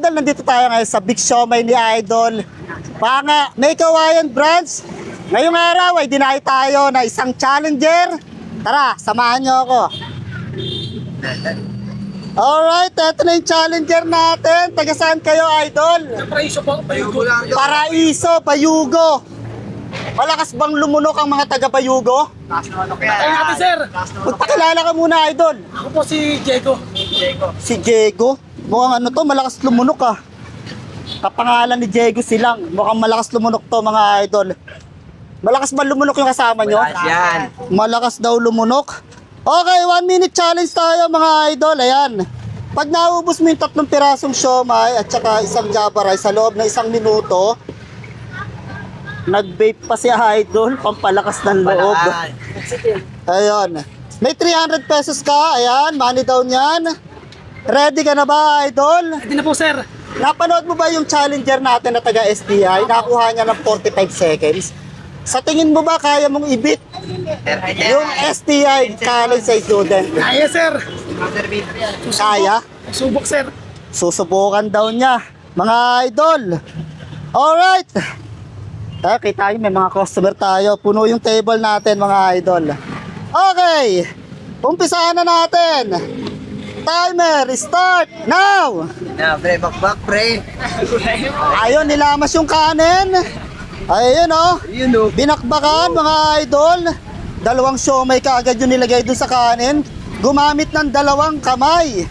Idol, nandito tayo ngayon sa Big Siomay ni Idol. Panga, may kawayan branch. Ngayong araw ay dinayo tayo na isang challenger. Tara, samahan niyo ako. Alright, eto na yung challenger natin. Taga saan kayo, Idol? Paraiso po, Bayugo lang. Paraiso, Bayugo. Malakas bang lumunok ang mga taga Bayugo? Tayo natin, sir. Magpakilala ka muna, Idol. Ako po si Diego. Si Diego. Mukhang ano to, malakas lumunok ah. Kapangalan ni Diego silang. Mukhang malakas lumunok to mga idol. Malakas ba lumunok yung kasama nyo? Yan. Malakas daw lumunok. Okay, one minute challenge tayo mga idol. Ayan. Pag naubos mo yung tatlong pirasong siomay at saka isang java rice sa loob ng isang minuto, nag-vape pa si idol, pampalakas ng loob. Ayun. May 300 pesos ka. Ayan, money down yan. Ready ka na ba, idol? Hindi na po, sir. Napanood mo ba yung challenger natin na taga SDI? Nakuha niya ng 45 seconds. Sa tingin mo ba kaya mong ibit yung STI college sa student? Kaya, sir. Kaya? Subok, sir. Susubukan daw niya. Mga idol. Alright. Tayo, kita nyo, may mga customer tayo. Puno yung table natin, mga idol. Okay. Umpisahan na natin. Timer, start now! Na, pre, bakbak, pre. Ayun, nilamas yung kanin. Ayun, oh. Yun o. Binakbakan, mga idol. Dalawang siomay kaagad yung nilagay dun sa kanin. Gumamit ng dalawang kamay.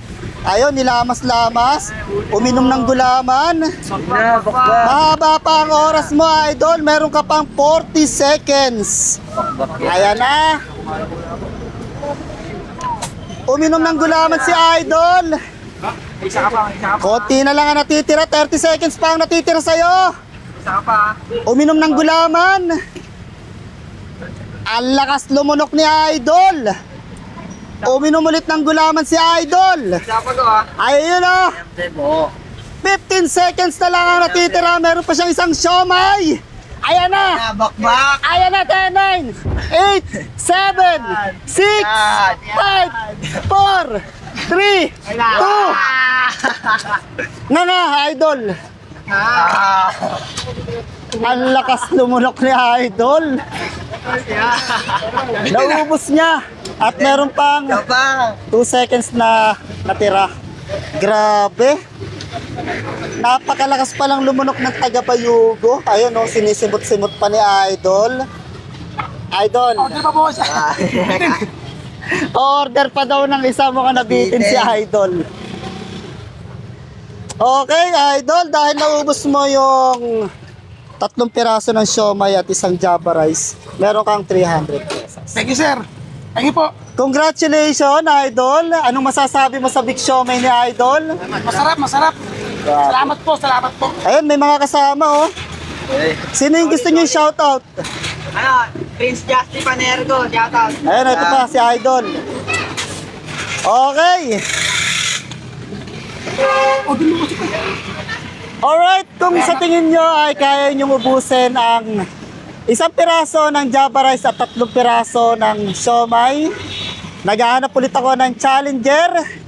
Ayun, nilamas-lamas. Uminom ng gulaman. Na, bakbak. Mahaba pa ang oras mo, idol. Meron ka pang 40 seconds. Ayan na. Uminom ng gulaman si idol. Isa ka pa, isa ka pa. Konti na lang ang natitira. 30 seconds pa ang natitira sa'yo. Isa ka pa. Uminom ng gulaman. Ang lakas lumunok ni Idol. Uminom ulit ng gulaman si Idol. Isa pa to, ah. Ayun mo. 15 seconds na lang ang natitira. Meron pa siyang isang siomay. Ayan na. Na, bakbak. Ayan na, 10, 9, 8, 7, 6, 5, 4, 3, 2. Nga nga, Idol. Ah. Ang lakas lumunok ni Idol. Naubos niya. At meron pang Kapang. 2 seconds na natira. Grabe. Napakalakas pa lang lumunok ng taga Bayugo. Ayun oh, sinisimot-simot pa ni Idol. Idol, Order pa po siya. order pa daw ng isa mo ka nabitin si Idol. Okay, Idol, dahil naubos mo yung tatlong piraso ng siomay at isang java rice, meron kang 300 pesos. Thank you, sir. Thank you po. Congratulations, Idol! Anong masasabi mo sa Big Siomay ni Idol? Masarap, masarap. Salamat po, salamat po. Ayun, may mga kasama, oh. Eh. Sino yung gusto niyo shoutout? Ano, Prince Justy Panergo, shoutout. Ayun, ito pa, si Idol. Okay. Alright, kung sa tingin nyo ay kaya nyo ubusin ang isang piraso ng java rice at tatlong piraso ng siomay, naghahanap ulit ako ng challenger.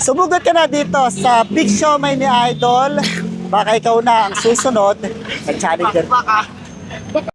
Sumugot ka na dito sa Big Siomay ni Idol. Baka ikaw na ang susunod na challenger. Bakbak, ah.